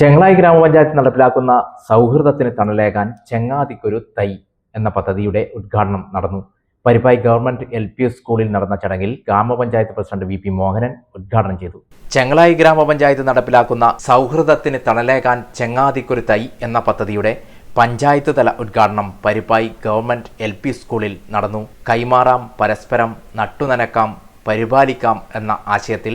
ചെങ്ങളായി ഗ്രാമപഞ്ചായത്ത് നടപ്പിലാക്കുന്ന സൗഹൃദത്തിന് തണലേകാൻ ചെങ്ങാതിക്കൊരു തൈ എന്ന പദ്ധതിയുടെ ഉദ്ഘാടനം നടന്നു. പരിപ്പായി ഗവൺമെന്റ് എൽ പി സ്കൂളിൽ നടന്ന ചടങ്ങിൽ ഗ്രാമപഞ്ചായത്ത് പ്രസിഡന്റ് വി പി മോഹനൻ ഉദ്ഘാടനം ചെയ്തു. ചെങ്ങളായി ഗ്രാമപഞ്ചായത്ത് നടപ്പിലാക്കുന്ന സൗഹൃദത്തിന് തണലേകാൻ ചെങ്ങാതിക്കൊരു തൈ എന്ന പദ്ധതിയുടെ പഞ്ചായത്ത് തല ഉദ്ഘാടനം പരിപ്പായി ഗവൺമെന്റ് എൽ പി സ്കൂളിൽ നടന്നു. കൈമാറാം പരസ്പരം നട്ടുനനക്കാം പരിപാലിക്കാം എന്ന ആശയത്തിൽ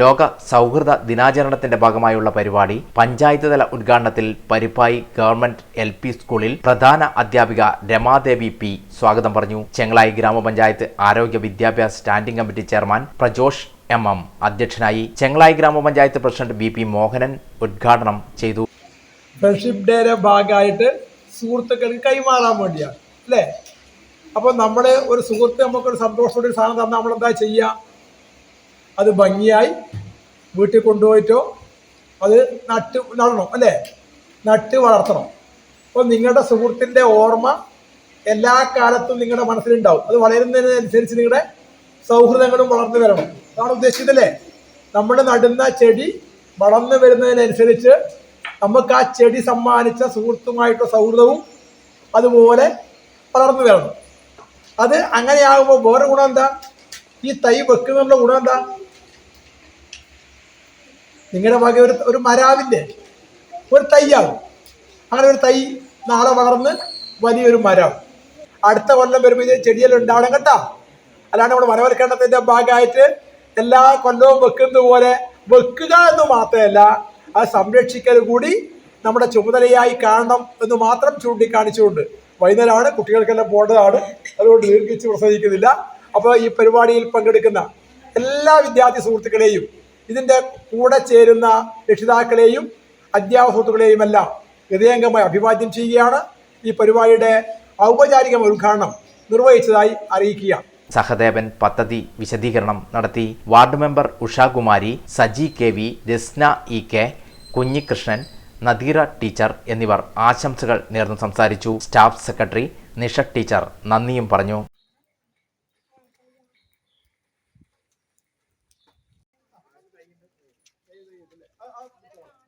ലോക സൗഹൃദ ദിനാചരണത്തിന്റെ ഭാഗമായുള്ള പരിപാടി പഞ്ചായത്ത് തല ഉദ്ഘാടനത്തിൽ പരിപ്പായി ഗവൺമെന്റ് എൽ പി സ്കൂളിൽ പ്രധാന അധ്യാപിക രമാദേവി പി സ്വാഗതം പറഞ്ഞു. ചെങ്ങളായി ഗ്രാമപഞ്ചായത്ത് ആരോഗ്യ വിദ്യാഭ്യാസ standing committee chairman Prajosh M M അധ്യക്ഷനായി ചെങ്ങളായി ഗ്രാമപഞ്ചായത്ത് പ്രസിഡന്റ് ബി പി മോഹനൻ ഉദ്ഘാടനം ചെയ്തു. ഫ്രണ്ട്ഷിപ്പ് ഡേയുടെ ഭാഗമായിട്ട് സുഹൃത്തുക്കൾക്ക് കൈമാറാൻ വേണ്ടിയാണ് അല്ലേ? അപ്പോൾ നമ്മുടെ ഒരു സുഹൃത്ത് നമുക്കൊരു സന്തോഷത്തോടെ സാധനം തന്നാൽ നമ്മൾ എന്താ ചെയ്യുക അത് ഭംഗിയായി വീട്ടിൽ കൊണ്ടുപോയിട്ടോ അത് നട്ട് നടണം അല്ലേ? നട്ട് വളർത്തണം. അപ്പോൾ നിങ്ങളുടെ സുഹൃത്തിന്റെ ഓർമ്മ എല്ലാ കാലത്തും നിങ്ങളുടെ മനസ്സിലുണ്ടാവും. അത് വളരുന്നതിനനുസരിച്ച് നിങ്ങളുടെ സൗഹൃദങ്ങളും വളർന്നു വരണം. അതാണ് ഉദ്ദേശിച്ചതല്ലേ നമ്മൾ നടുന്ന ചെടി വളർന്നു വരുന്നതിനനുസരിച്ച് നമുക്ക് ആ ചെടി സമ്മാനിച്ച സുഹൃത്തുമായിട്ടുള്ള സൗഹൃദവും അതുപോലെ വളർന്നു വരണം. അത് അങ്ങനെയാകുമ്പോൾ വേറെ ഗുണം എന്താ? ഈ തൈ വെക്കുന്നതിനുള്ള ഗുണം എന്താ? നിങ്ങളുടെ വക ഒരു ഒരു മരാവിന്റെ ഒരു തൈയാവും. അങ്ങനെ ഒരു തൈ നാളെ വളർന്ന് വലിയൊരു മരം അടുത്ത കൊല്ലം വരുമ്പോൾ ഇത് ചെടിയെല്ലാം ഉണ്ടാവണം കേട്ടോ. അല്ലാണ്ട് നമ്മൾ വനവൽക്കരണത്തിന്റെ ഭാഗമായിട്ട് എല്ലാ കൊല്ലവും വെക്കുന്നത് പോലെ വെക്കുക എന്ന് മാത്രമല്ല അത് സംരക്ഷിക്കൽ കൂടി നമ്മുടെ ചുമതലയായി കാണണം എന്ന് മാത്രം ചൂണ്ടിക്കാണിച്ചുകൊണ്ട് വൈകുന്നേരമാണ് കുട്ടികൾക്കെല്ലാം പോകേണ്ടതാണ്. അതുകൊണ്ട് ദീർഘിച്ച് പ്രസംഗിക്കുന്നില്ല. അപ്പോൾ ഈ പരിപാടിയിൽ പങ്കെടുക്കുന്ന എല്ലാ വിദ്യാർത്ഥി സുഹൃത്തുക്കളെയും ഇതിന്റെ കൂടെ ചേരുന്ന രക്ഷിതാക്കളെയും അധ്യാപക എല്ലാം ഹൃദയംഗമായി അഭിവാദ്യം ചെയ്യുകയാണ്. ഈ പരിപാടിയുടെ ഔപചാരിക ഉദ്ഘാടനം നിർവഹിച്ചതായി അറിയിക്കുക സഹദേവൻ പദ്ധതി വിശദീകരണം നടത്തി. Ward member Ushakumari Saji K V Rasna E K Kunhikrishnan Nadeera teacher എന്നിവർ ആശംസകൾ നേർന്ന് സംസാരിച്ചു. സ്റ്റാഫ് സെക്രട്ടറി നിഷ ടീച്ചർ നന്ദിയും പറഞ്ഞു. 还有个有的，啊啊，不。